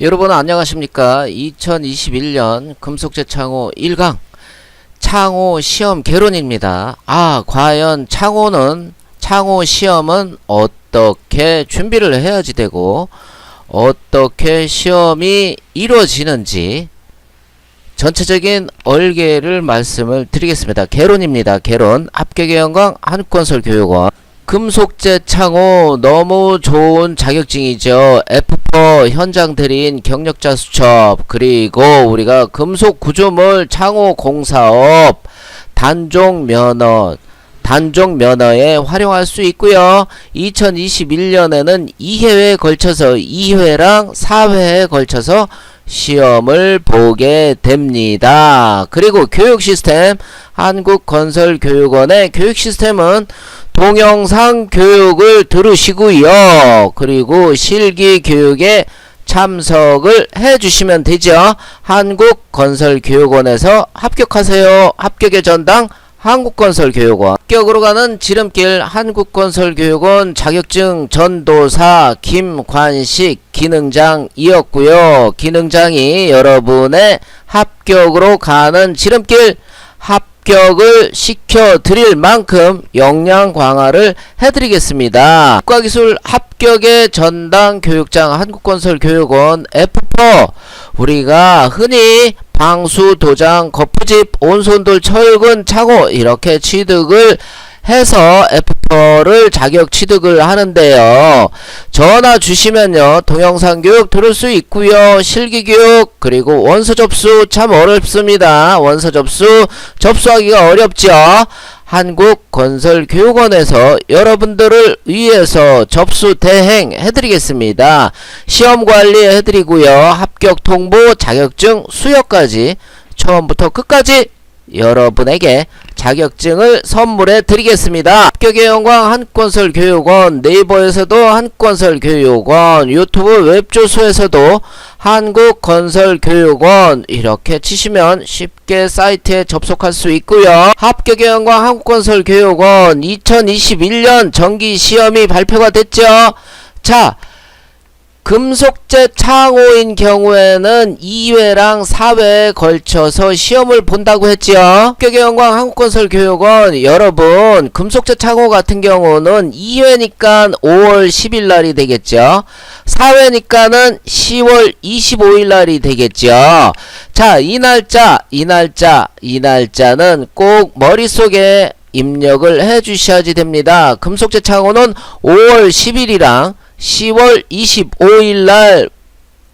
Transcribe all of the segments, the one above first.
여러분 안녕하십니까? 2021년 금속재 창호 1강 창호 시험 개론입니다. 아 과연 창호는 창호 시험은 어떻게 준비를 해야지 되고 어떻게 시험이 이루어지는지 전체적인 얼개를 말씀을 드리겠습니다. 개론입니다. 개론. 합격의 영광 한국건설 교육원 금속재 창호 너무 좋은 자격증이죠. F4 현장 대리인 경력자 수첩 그리고 우리가 금속 구조물 창호 공사업 단종 면허 단종 면허에 활용할 수 있고요. 2021년에는 2회에 걸쳐서 2회랑 4회에 걸쳐서 시험을 보게 됩니다. 그리고 교육 시스템 한국건설교육원의 교육 시스템은 동영상 교육을 들으시고요. 그리고 실기 교육에 참석을 해 주시면 되죠. 한국건설교육원에서 합격하세요. 합격의 전당 한국건설교육원 합격으로 가는 지름길 한국건설교육원 자격증 전도사 김관식 기능장이었고요. 기능장이 여러분의 합격으로 가는 지름길 합 격을 시켜드릴 만큼 역량 강화를 해드리겠습니다. 국가기술 합격의 전당 교육장 한국건설교육원 F4 우리가 흔히 방수, 도장, 거푸집, 온손돌, 철근, 창호 이렇게 취득을 해서 F4를 자격 취득을 하는데요. 전화 주시면요. 동영상 교육 들을 수 있고요. 실기 교육 그리고 원서 접수 참 어렵습니다. 원서 접수 접수하기가 어렵죠. 한국건설교육원에서 여러분들을 위해서 접수 대행 해드리겠습니다. 시험 관리 해드리고요. 합격 통보, 자격증 수여까지 처음부터 끝까지 여러분에게 자격증을 선물해 드리겠습니다. 합격의 영광 한건설교육원 네이버에서도 한건설교육원 유튜브 웹조수에서도 한국건설교육원 이렇게 치시면 쉽게 사이트에 접속할 수 있고요. 합격의 영광 한국건설교육원 2021년 정기시험이 발표가 됐죠. 자 금속재 창호인 경우에는 2회랑 4회에 걸쳐서 시험을 본다고 했지요. 합격의 영광 한국건설교육원 여러분 금속재 창호 같은 경우는 2회니까 5월 10일 날이 되겠죠. 4회니까는 10월 25일 날이 되겠죠. 자, 이 날짜, 이 날짜, 이 날짜는 꼭 머릿속에 입력을 해 주셔야지 됩니다. 금속재 창호는 5월 10일이랑 10월 25일 날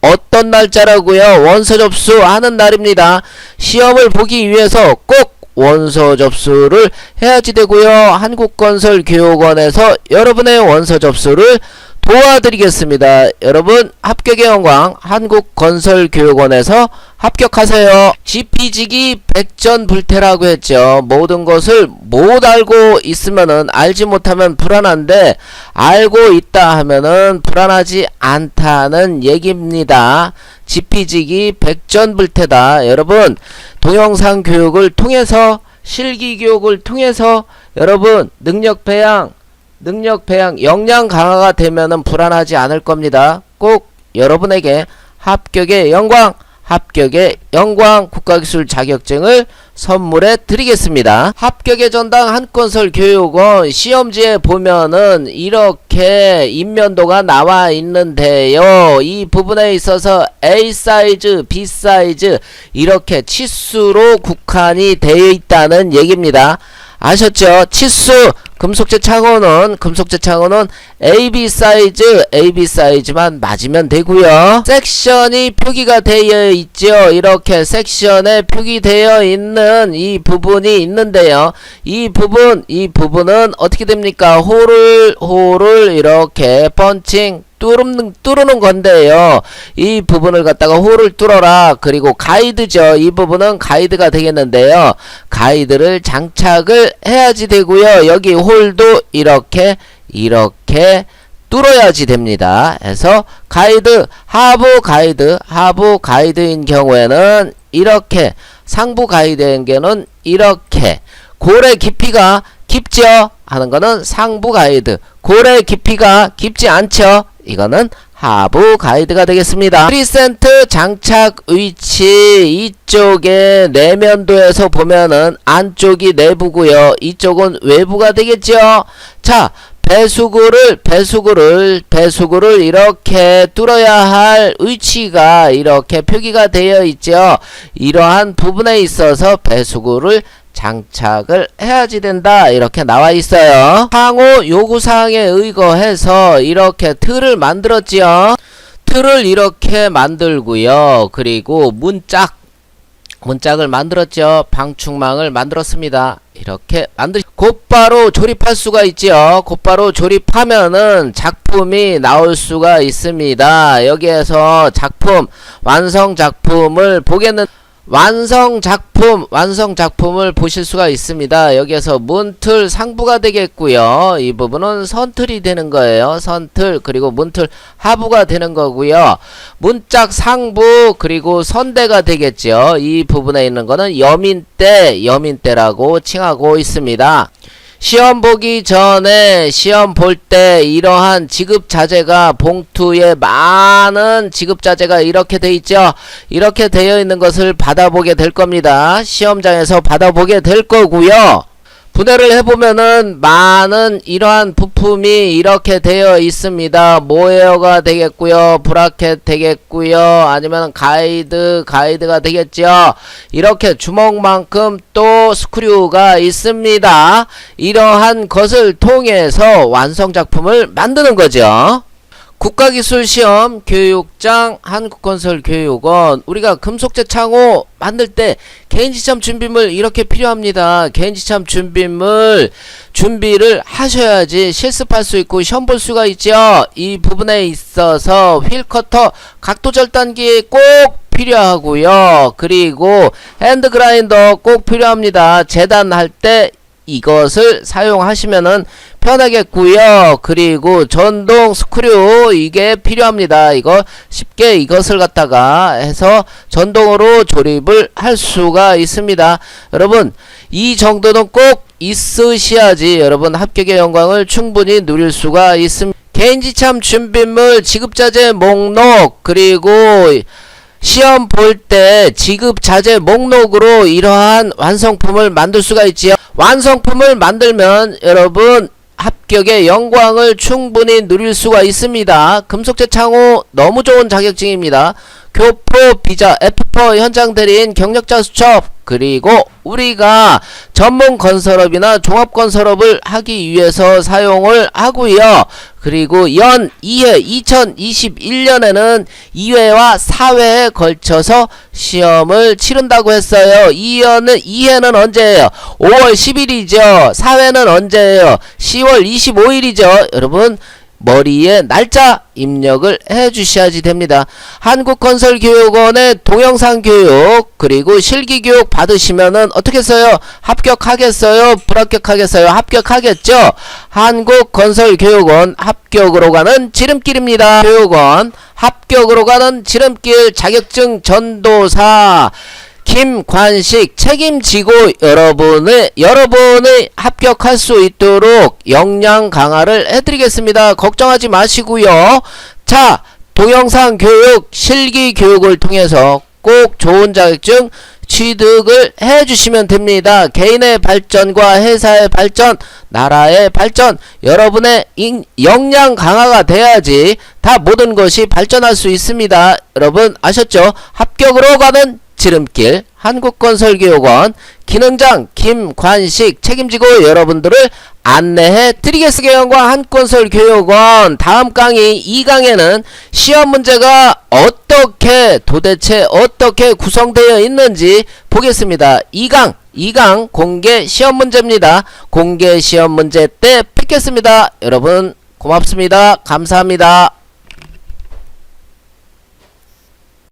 어떤 날짜라고요? 원서 접수하는 날입니다. 시험을 보기 위해서 꼭 원서 접수를 해야지 되고요. 한국건설교육원에서 여러분의 원서 접수를 도와드리겠습니다. 여러분 합격의 영광 한국건설교육원에서 합격하세요. 지피지기 백전불태라고 했죠. 모든 것을 못 알고 있으면은 알지 못하면 불안한데 알고 있다 하면은 불안하지 않다는 얘기입니다. 지피지기 백전불태다. 여러분 동영상 교육을 통해서 실기 교육을 통해서 여러분 능력 배양 능력 배양, 역량 강화가 되면은 불안하지 않을 겁니다. 꼭 여러분에게 합격의 영광, 합격의 영광 국가기술 자격증을 선물해 드리겠습니다. 합격의 전당 한건설 교육원 시험지에 보면은 이렇게 인면도가 나와 있는데요. 이 부분에 있어서 A 사이즈, B 사이즈 이렇게 치수로 국한이 되어 있다는 얘기입니다. 아셨죠? 치수 금속재 창호는 금속재 창호는 AB 사이즈 AB 사이즈만 맞으면 되고요. 섹션이 표기가 되어 있죠. 이렇게 섹션에 표기되어 있는 이 부분이 있는데요. 이 부분 이 부분은 어떻게 됩니까? 홀을 홀을 이렇게 펀칭 뚫는, 뚫는 건데요. 이 부분을 갖다가 홀을 뚫어라. 그리고 가이드죠. 이 부분은 가이드가 되겠는데요. 가이드를 장착을 해야지 되고요. 여기 홀도 이렇게, 이렇게 뚫어야지 됩니다. 해서 가이드, 하부 가이드, 하부 가이드인 경우에는 이렇게, 상부 가이드인 경우는 이렇게, 고래 깊이가 깊죠? 하는 거는 상부 가이드. 고래 깊이가 깊지 않죠? 이거는 하부 가이드가 되겠습니다. 프리센트 장착 위치 이쪽에 내면도에서 보면은 안쪽이 내부고요. 이쪽은 외부가 되겠죠. 자, 배수구를 배수구를 배수구를 이렇게 뚫어야 할 위치가 이렇게 표기가 되어 있죠. 이러한 부분에 있어서 배수구를 장착을 해야지 된다. 이렇게 나와 있어요. 상호 요구사항에 의거해서 이렇게 틀을 만들었지요. 틀을 이렇게 만들고요. 그리고 문짝 문짝을 만들었죠 방충망을 만들었습니다. 이렇게 만들 곧바로 조립할 수가 있지요. 곧바로 조립하면은 작품이 나올 수가 있습니다. 여기에서 작품 완성 작품을 보겠는 완성 작품 완성 작품을 보실 수가 있습니다. 여기에서 문틀 상부가 되겠고요. 이 부분은 선틀이 되는 거예요. 선틀 그리고 문틀 하부가 되는 거고요. 문짝 상부 그리고 선대가 되겠죠. 이 부분에 있는 거는 여민대 여민대라고 칭하고 있습니다 시험 보기 전에 시험 볼 때 이러한 지급 자재가 봉투에 많은 지급 자재가 이렇게 돼 있죠. 이렇게 되어 있는 것을 받아보게 될 겁니다. 시험장에서 받아보게 될 거고요. 분해를 해보면은 많은 이러한 부품이 이렇게 되어 있습니다. 모에어가 되겠고요. 브라켓 되겠고요. 아니면 가이드, 가이드가 되겠죠. 이렇게 주먹만큼 또 스크류가 있습니다. 이러한 것을 통해서 완성작품을 만드는 거죠. 국가기술시험 교육장 한국건설 교육원 우리가 금속재 창호 만들 때 개인지참 준비물 이렇게 필요합니다. 개인지참 준비물 준비를 하셔야지 실습할 수 있고 시험 볼 수가 있죠. 이 부분에 있어서 휠커터 각도 절단기 꼭 필요하고요. 그리고 핸드 그라인더 꼭 필요합니다. 재단할 때 이것을 사용하시면은 편하겠고요. 그리고 전동 스크류 이게 필요합니다. 이거 쉽게 이것을 갖다가 해서 전동으로 조립을 할 수가 있습니다. 여러분 이 정도는 꼭 있으셔야지 여러분 합격의 영광을 충분히 누릴 수가 있습니다. 개인지참 준비물 지급자재 목록 그리고 시험 볼 때 지급 자재 목록으로 이러한 완성품을 만들 수가 있지요. 완성품을 만들면 여러분 합격의 영광을 충분히 누릴 수가 있습니다. 금속재 창호 너무 좋은 자격증입니다. 교포 비자 F4 현장 대리인 경력자 수첩 그리고 우리가 전문 건설업이나 종합 건설업을 하기 위해서 사용을 하고요. 그리고 연 2회 2021년에는 2회와 4회에 걸쳐서 시험을 치른다고 했어요. 2회는 2회는 언제예요? 5월 10일이죠. 4회는 언제예요? 10월 25일이죠. 여러분 머리에 날짜 입력을 해 주셔야지 됩니다. 한국건설교육원의 동영상 교육 그리고 실기교육 받으시면은 어떻게 써요? 합격하겠어요? 불합격하겠어요? 합격하겠죠? 한국건설교육원 합격으로 가는 지름길입니다. 교육원 합격으로 가는 지름길 자격증 전도사 김관식 책임지고 여러분의 여러분의 합격할 수 있도록 역량 강화를 해드리겠습니다. 걱정하지 마시고요. 자, 동영상 교육, 실기 교육을 통해서 꼭 좋은 자격증 취득을 해주시면 됩니다. 개인의 발전과 회사의 발전, 나라의 발전, 여러분의 인, 역량 강화가 돼야지 다 모든 것이 발전할 수 있습니다. 여러분 아셨죠? 합격으로 가는 지름길 한국건설교육원 기능장 김관식 책임지고 여러분들을 안내해 드리겠습니다. 한건설교육원 다음 강의 2강에는 시험 문제가 어떻게 도대체 어떻게 구성되어 있는지 보겠습니다. 2강 2강 공개 시험 문제입니다. 공개 시험 문제 때 뵙겠습니다. 여러분 고맙습니다. 감사합니다.